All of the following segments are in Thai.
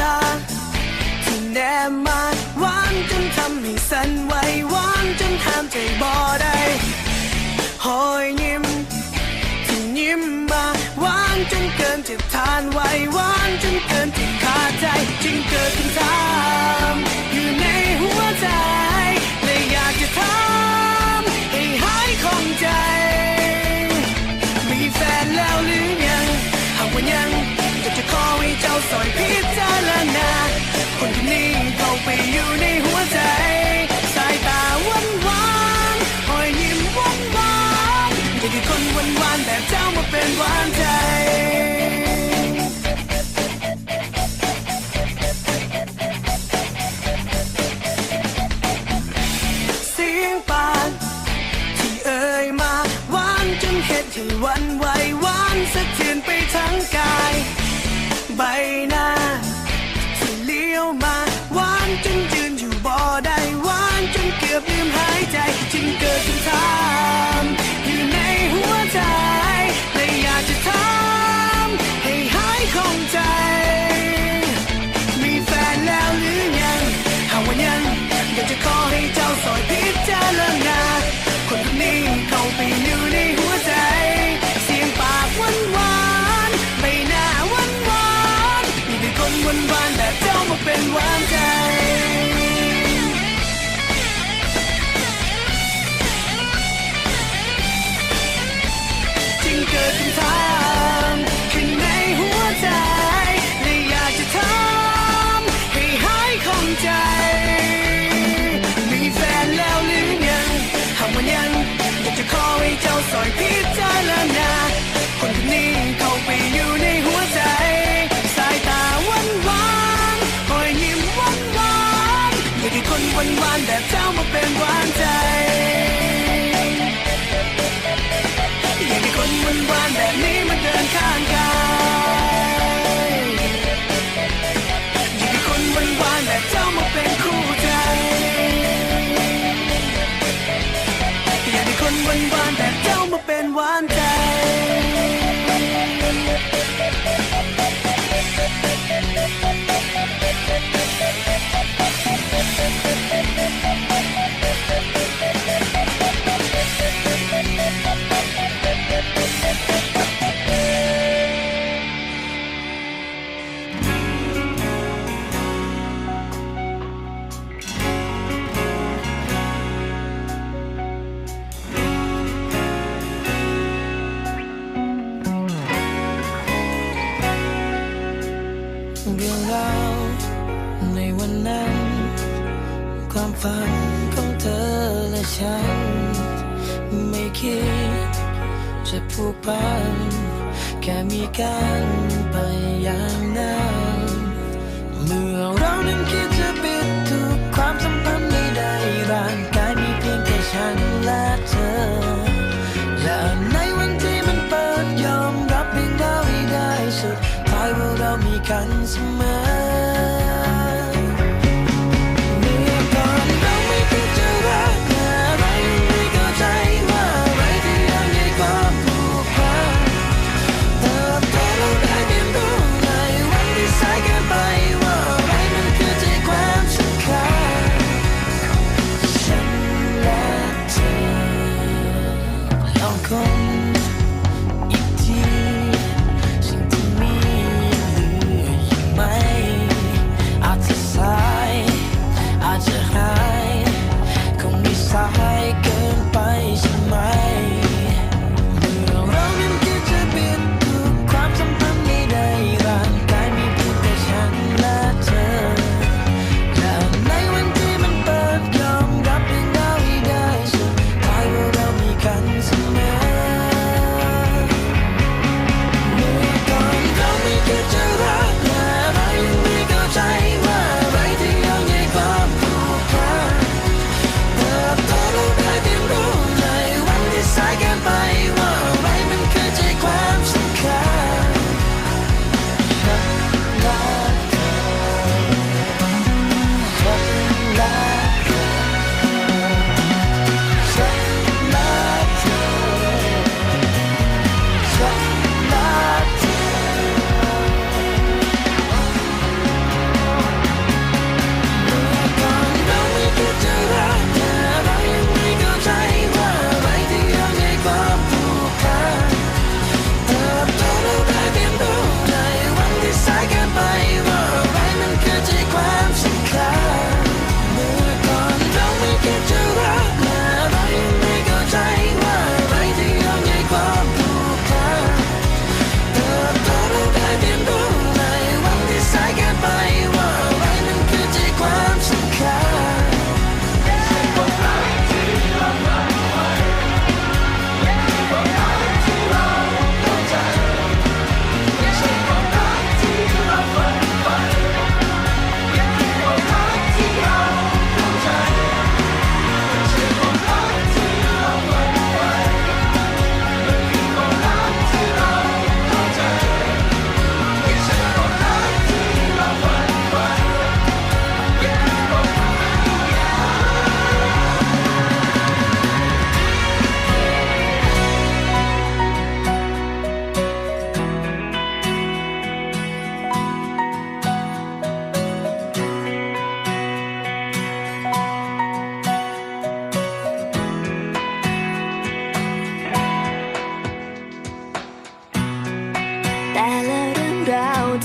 ตา ที่แนมมาหวานจนทำให้สั่นไหวหวานจนทำใจบ่ได้หอยนิ่มที่ยิ้มมาหวานจนเกินจะทานไหวหวานจนเกินที่ขาดใจจึงเกิดคำถามอยู่ในหัวใจและอยากจะถามให้หายคงใจ มีแฟนแล้วหรือยังหากว่ายังอยจะขอให้เจ้าสอยพิษ นี้เข้าไปอยู่ในหัวใจ สายตาหวานหวานๆหอยยิ้มหวานหวานอยากได้คนหวานหวานแบบเจ้ามาเป็นหวานใจเสียงปานที่เอ่ยมาวานจนเห็ดให้วันไหวหวานสะเทือนไปทั้งกาย ใบหน้า วันนั้น ความฝันของเธอและฉัน ไม่คิดจะผูกพัน แค่มีกันไปอย่างนั้นเมื่อเรานั้นคิดจะปิดทุกความสัมพันธ์ใดๆร่างกายมีเพียงแค่ฉันและเธอ และในวันที่มันเปิดยอมรับเพียงดาวให้ได้สุดท้ายว่าเรามีกันเสมอ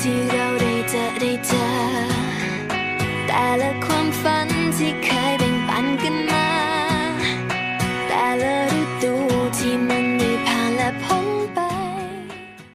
ที่เราได้เจอได้เจอแต่ละความฝัน